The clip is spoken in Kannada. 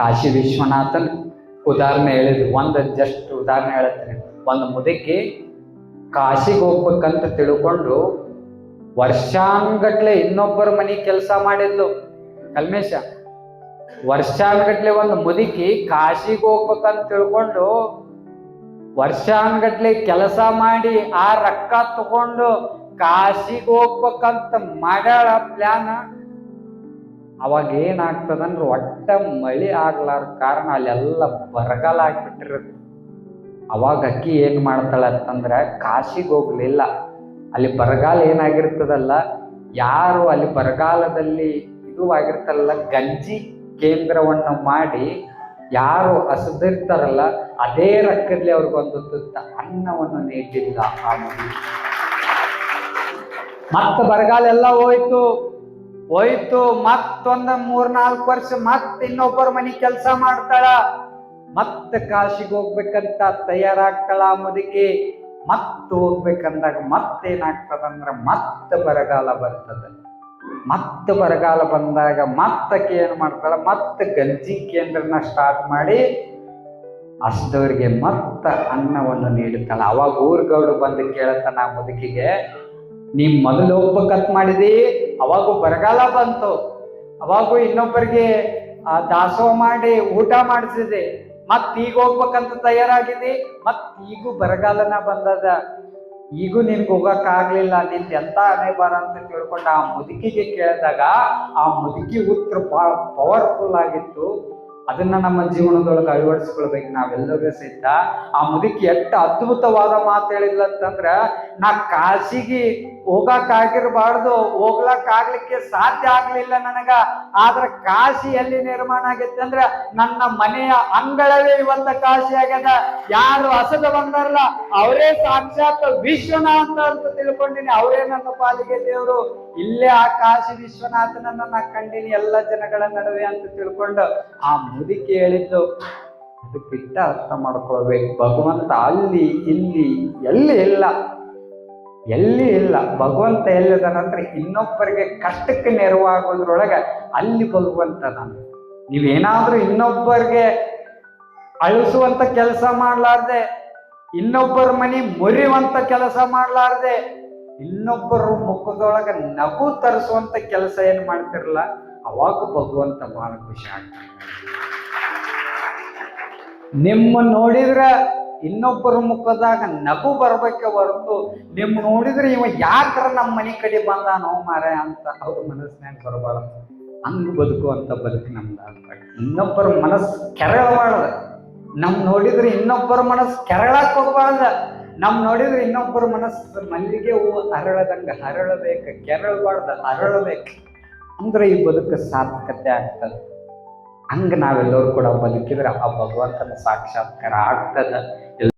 ಕಾಶಿ ವಿಶ್ವನಾಥನ್ ಉದಾಹರಣೆ ಹೇಳಿದ್ರು. ಒಂದು ಜಸ್ಟ್ ಉದಾಹರಣೆ ಹೇಳ್ತೀನಿ. ಒಂದು ಮುದುಕಿ ಕಾಶಿಗೆ ಹೋಗ್ಬೇಕಂತ ತಿಳ್ಕೊಂಡು ವರ್ಷಾನ್ಗಟ್ಲೆ ಇನ್ನೊಬ್ಬರ ಮನೆ ಕೆಲಸ ಮಾಡಿದ್ಲು. ಕಲ್ಮೇಶ, ವರ್ಷಾನ್ಗಟ್ಲೆ ಒಂದು ಮುದುಕಿ ಕಾಶಿಗೆ ಹೋಗ್ಬೇಕಂತ ತಿಳ್ಕೊಂಡು ವರ್ಷಾನ್ಗಟ್ಲೆ ಕೆಲಸ ಮಾಡಿ ಆ ರೊಕ್ಕ ತಗೊಂಡು ಕಾಶಿಗೆ ಹೋಗ್ಬೇಕಂತ ಮಾಡ್ಯಾಳ ಪ್ಲಾನ್ ಅವಾಗ ಏನಾಗ್ತದಂದ್ರೆ ಒಟ್ಟ ಮಳೆ ಆಗ್ಲಾರ ಕಾರಣ ಅಲ್ಲೆಲ್ಲ ಬರಗಾಲ ಆಗ್ಬಿಟ್ಟಿರುತ್ತೆ. ಅವಾಗ ಅಕ್ಕಿ ಏನ್ ಮಾಡ್ತಾಳೆ ಅಂತಂದ್ರೆ ಕಾಶಿಗೆ ಹೋಗ್ಲಿಲ್ಲ. ಅಲ್ಲಿ ಬರಗಾಲ ಏನಾಗಿರ್ತದಲ್ಲ, ಯಾರು ಅಲ್ಲಿ ಬರಗಾಲದಲ್ಲಿ ಇದು ಆಗಿರ್ತಲ್ಲ ಗಂಜಿ ಕೇಂದ್ರವನ್ನು ಮಾಡಿ ಯಾರು ಹಸಿದಿರ್ತಾರಲ್ಲ, ಅದೇ ರಕ್ಕದಲ್ಲಿ ಅವ್ರಿಗೊಂದು ತುತ್ತ, ಅನ್ನವನ್ನು ನೀಡಿಲ್ಲ ಆ ಮತ್ತ ಬರಗಾಲ ಎಲ್ಲ ಹೋಯ್ತು. ಹೋಯ್ತು, ಮತ್ತೊಂದ ಮೂರ್ನಾಲ್ಕು ವರ್ಷ ಮತ್ತೆ ಇನ್ನೊಬ್ಬರ ಮನೆ ಕೆಲಸ ಮಾಡ್ತಾಳ. ಮತ್ತೆ ಕಾಶಿಗೆ ಹೋಗ್ಬೇಕಂತ ತಯಾರಾಗ್ತಾಳ ಮುದುಕಿ. ಮತ್ತೆ ಹೋಗ್ಬೇಕಂದಾಗ ಮತ್ತೇನಾಗ್ತದಂದ್ರ ಮತ್ತೆ ಬರಗಾಲ ಬರ್ತದ. ಮತ್ತೆ ಬರಗಾಲ ಬಂದಾಗ ಮತ್ತಕ್ಕೆ ಏನು ಮಾಡ್ತಾಳ? ಮತ್ತೆ ಗಂಜಿ ಕೇಂದ್ರನ ಸ್ಟಾರ್ಟ್ ಮಾಡಿ ಅಷ್ಟವರಿಗೆ ಮತ್ತ ಅನ್ನವನ್ನು ನೀಡುತ್ತಾಳ ಅವಾಗ ಊರ್ಗೌಡು ಬಂದು ಕೇಳತ್ತ ಆ ಮುದುಕಿಗೆ ನೀ ಮೊದಲು ಹೋಗ್ಬೇಕಂತ ಮಾಡಿದಿ, ಅವಾಗೂ ಬರಗಾಲ ಬಂತು. ಅವಾಗೂ ಇನ್ನೊಬ್ಬರಿಗೆ, ಆ, ದಾಸೋಹ ಮಾಡಿ, ಊಟ ಮಾಡಿಸಿದೆ. ಮತ್ ಈಗ ಹೋಗ್ಬೇಕಂತ ತಯಾರಾಗಿದೆ ಮತ್ ಈಗೂ ಬರಗಾಲನ ಬಂದದ. ಈಗೂ ನಿನ್ಗೆ ಹೋಗಕ್ ಆಗ್ಲಿಲ್ಲ, ನಿಂದ ಎಂತ ಹಣೆ ಬಾರ ಅಂತ ತಿಳ್ಕೊಂಡು ಆ ಮುದುಕಿಗೆ ಕೇಳಿದಾಗ, ಆ ಮುದುಕಿ ಉತ್ತರ ಪವರ್ಫುಲ್ ಆಗಿತ್ತು. ಅದನ್ನ ನಮ್ಮ ಜೀವನದೊಳಗೆ ಅಳವಡಿಸ್ಕೊಳ್ಬೇಕು. ನಾವೆಲ್ಲರೂ ಸಹಿತ ಆ ಮುದುಕಿ ಎಷ್ಟು ಅದ್ಭುತವಾದ ಮಾತು ಹೇಳಿಲ್ಲ ಅಂತಂದ್ರ ನಾ ಕಾಶಿಗೆ ಹೋಗಕ್ ಆಗಿರ್ಬಾರ್ದು ಹೋಗ್ಲಕ್ ಆಗ್ಲಿಕ್ಕೆ ಸಾಧ್ಯ ಆಗ್ಲಿಲ್ಲ ನನಗ. ಆದ್ರ ಕಾಶಿ ಎಲ್ಲಿ ನಿರ್ಮಾಣ ಆಗೈತೆ ಅಂದ್ರ, ನನ್ನ ಮನೆಯ ಅಂಗಳವೇ ಇವತ್ತ ಕಾಶಿ ಆಗ್ಯದ. ಯಾರು ಹಸದ ಬಂದಾರಲ್ಲ, ಅವರೇ ಸಾಕ್ಷಾತ್ ವಿಶ್ವನಾಥ ಅಂತ ತಿಳ್ಕೊಂಡಿನಿ. ಅವರೇ ನನ್ನ ಪಾಲಿಗೆ ದೇವರು. ಇಲ್ಲೇ ಆ ಕಾಶಿ ವಿಶ್ವನಾಥನನ್ನ ನಾ ಕಂಡಿನಿ, ಎಲ್ಲ ಜನಗಳ ನಡುವೆ ಅಂತ ತಿಳ್ಕೊಂಡು. ಆ ಮುದುಕಿ ಹೇಳಿದ್ದು ಬಿಟ್ಟ ಅರ್ಥ ಮಾಡ್ಕೊಳ್ಬೇಕು. ಭಗವಂತ ಅಲ್ಲಿ, ಇಲ್ಲಿ, ಎಲ್ಲಿ ಇಲ್ಲ. ಎಲ್ಲಿ ಇಲ್ಲ. ಭಗವಂತ ಎಲ್ಲಿದಾನಂದ್ರೆ ಇನ್ನೊಬ್ಬರಿಗೆ ಕಷ್ಟಕ್ಕೆ ನೆರವಾಗೋದ್ರೊಳಗೆ ಅಲ್ಲಿ ಭಗವಂತ ನಾನು ನೀವೇನಾದ್ರೂ ಇನ್ನೊಬ್ಬರಿಗೆ ಅಳಿಸುವಂತ ಕೆಲಸ ಮಾಡಲಾರ್ದೆ, ಇನ್ನೊಬ್ಬರ ಮನೆ ಮುರಿಯುವಂತ ಕೆಲಸ ಮಾಡಲಾರ್ದೆ, ಇನ್ನೊಬ್ಬರ ಮುಖದೊಳಗೆ ನಗು ತರಿಸುವಂತ ಕೆಲಸ ಏನು ಮಾಡ್ತಿರಲ್ಲ ಅವಾಗ ಭಗವಂತ ಬಹಳ ಖುಷಿ ಆಗ್ತಾನೆ ನಿಮ್ಮ ನೋಡಿದ್ರ ಇನ್ನೊಬ್ಬರ ಮುಖದಾಗ ನಗು ಬರ್ಬೇಕೆ ಹೊರತು ನಿಮ್ ನೋಡಿದ್ರೆ ಇವ ಯಾಕರ ನಮ್ಮ ಮನೆ ಕಡೆ ಬಂದಾನೋ ಮಾರ ಅಂತ ಅವ್ರ ಮನಸ್ಸಿನಾಗ ಬರಬಾರ್ದು. ಹಂಗ ಬದುಕುವಂತ ಬದುಕು ನಮ್ದು ಇನ್ನೊಬ್ಬರ ಮನಸ್ಸು ಕೆರಳಬಾರ್ದ ನಮ್ ನೋಡಿದ್ರೆ ಇನ್ನೊಬ್ಬರ ಮನಸ್ಸು ಕೆರಳಕ್ ಹೋಗ್ಬಾರ್ದ ನಮ್ ನೋಡಿದ್ರೆ ಇನ್ನೊಬ್ಬರ ಮನಸ್ಸು ಮಲ್ಲಿಗೆ ಹೂವು ಅರಳದಂಗ ಹರಳಬೇಕ, ಕೆರಳಬಾರ್ದ ಅರಳಬೇಕು ಅಂದ್ರೆ ಈ ಬದುಕು ಸಾರ್ಥಕತೆ ಆಗ್ತದೆ. ಹಂಗೆ ನಾವೆಲ್ಲರೂ ಕೂಡ ಬದುಕಿದ್ರೆ ಆ ಭಗವಂತನ ಸಾಕ್ಷಾತ್ಕಾರ ಆಗ್ತದ.